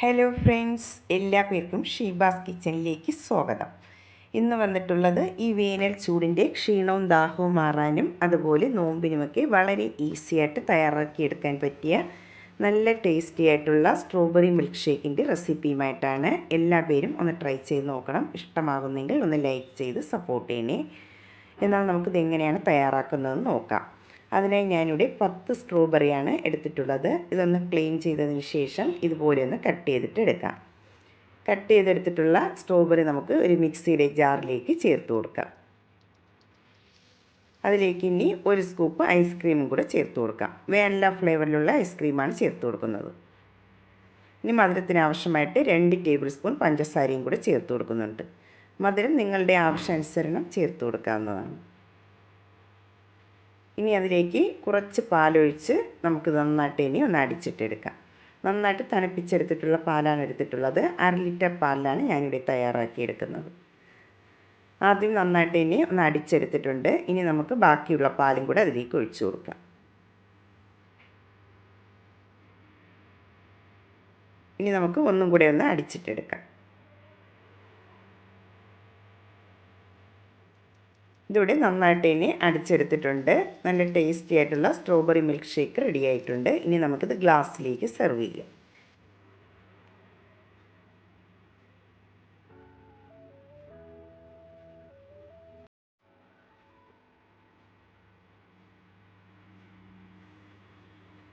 Hello friends എല്ലാ പേർക്കും ഷീബാസ് കിച്ചണിലേക്ക് സ്വാഗതം. ഇന്ന് വന്നിട്ടുള്ളത് ഈ വേനൽ ചൂടിന്റെ ക്ഷീണവും ദാഹവും മാറാനും അതുപോലെ നോമ്പിനുമൊക്കെ വളരെ ഈസി ആയിട്ട് തയ്യാറാക്കിയെടുക്കാൻ പറ്റിയ നല്ല ടേസ്റ്റി ആയിട്ടുള്ള സ്ട്രോബെറി മിൽക്ക് ഷേക്കിന്റെ റെസിപ്പിയുമായിട്ടാണ് എല്ലാ പേരും ഒന്ന് ട്രൈ ചെയ്ത് നോക്കണം. ഇഷ്ടമാകുന്നെങ്കിൽ ഒന്ന് ലൈക്ക് ചെയ്ത് സപ്പോർട്ട് ചെയ്യണേ. എന്നാൽ നമുക്കിത് എങ്ങനെയാണ് തയ്യാറാക്കുന്നതെന്ന് നോക്കാം. അതിനായി ഞാനിവിടെ പത്ത് സ്ട്രോബെറിയാണ് എടുത്തിട്ടുള്ളത്. ഇതൊന്ന് ക്ലീൻ ചെയ്തതിന് ശേഷം ഇതുപോലെ ഒന്ന് കട്ട് ചെയ്തിട്ട് എടുക്കാം. കട്ട് ചെയ്തെടുത്തിട്ടുള്ള സ്ട്രോബെറി നമുക്ക് ഒരു മിക്സിയുടെ ജാറിലേക്ക് ചേർത്ത് കൊടുക്കാം. അതിലേക്ക് ഇനി ഒരു സ്കൂപ്പ് ഐസ്ക്രീമും കൂടെ ചേർത്ത് കൊടുക്കാം. വേനല ഫ്ലേവറിലുള്ള ഐസ്ക്രീമാണ് ചേർത്ത് കൊടുക്കുന്നത്. ഇനി മധുരത്തിന് ആവശ്യമായിട്ട് രണ്ട് ടേബിൾ സ്പൂൺ പഞ്ചസാരയും കൂടെ ചേർത്ത് കൊടുക്കുന്നുണ്ട്. മധുരം നിങ്ങളുടെ ആവശ്യാനുസരണം ചേർത്ത് കൊടുക്കാവുന്നതാണ്. ഇനി അതിലേക്ക് കുറച്ച് പാലൊഴിച്ച് നമുക്ക് നന്നായിട്ട് ഇനി ഒന്ന് അടിച്ചിട്ടെടുക്കാം. നന്നായിട്ട് തണുപ്പിച്ചെടുത്തിട്ടുള്ള പാലാണ് എടുത്തിട്ടുള്ളത്. അര ലിറ്റർ പാലാണ് ഞാനിവിടെ തയ്യാറാക്കിയെടുക്കുന്നത്. ആദ്യം നന്നായിട്ട് ഇനി ഒന്ന് അടിച്ചെടുത്തിട്ടുണ്ട്. ഇനി നമുക്ക് ബാക്കിയുള്ള പാലും കൂടെ അതിലേക്ക് ഒഴിച്ചു കൊടുക്കാം. ഇനി നമുക്ക് ഒന്നും കൂടെ ഒന്ന് അടിച്ചിട്ടെടുക്കാം. ഇതിവിടെ നന്നായിട്ട് ഇനി അടിച്ചെടുത്തിട്ടുണ്ട്. നല്ല ടേസ്റ്റി ആയിട്ടുള്ള സ്ട്രോബെറി മിൽക്ക് ഷേക്ക് റെഡി ആയിട്ടുണ്ട്. ഇനി നമുക്കിത് ഗ്ലാസ്സിലേക്ക് സെർവ് ചെയ്യാം.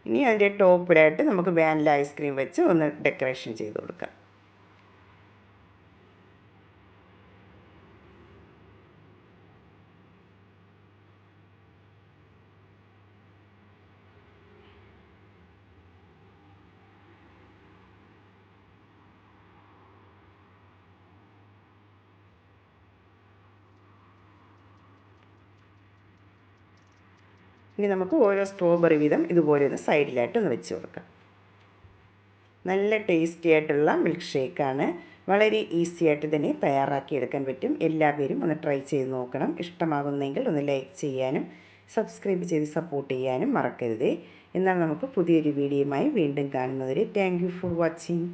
ഇനി അതിന്റെ ടോപ്പിലായിട്ട് നമുക്ക് വാനില ഐസ്ക്രീം വെച്ച് ഒന്ന് ഡെക്കറേഷൻ ചെയ്ത് കൊടുക്കാം. ഇനി നമുക്ക് ഓരോ സ്ട്രോബെറി വീതം ഇതുപോലെ ഒന്ന് സൈഡിലായിട്ട് ഒന്ന് വെച്ച് കൊടുക്കാം. നല്ല ടേസ്റ്റി ആയിട്ടുള്ള മിൽക്ക് ഷേക്കാണ് വളരെ ഈസി ആയിട്ട് തന്നെ തയ്യാറാക്കിയെടുക്കാൻ പറ്റും. എല്ലാവരും ഒന്ന് ട്രൈ ചെയ്ത് നോക്കണം. ഇഷ്ടമാകുന്നെങ്കിൽ ഒന്ന് ലൈക്ക് ചെയ്യാനും സബ്സ്ക്രൈബ് ചെയ്ത് സപ്പോർട്ട് ചെയ്യാനും മറക്കരുത്. എന്നാൽ നമുക്ക് പുതിയൊരു വീഡിയോയുമായി വീണ്ടും കാണുന്നവരെ താങ്ക് ഫോർ വാച്ചിങ്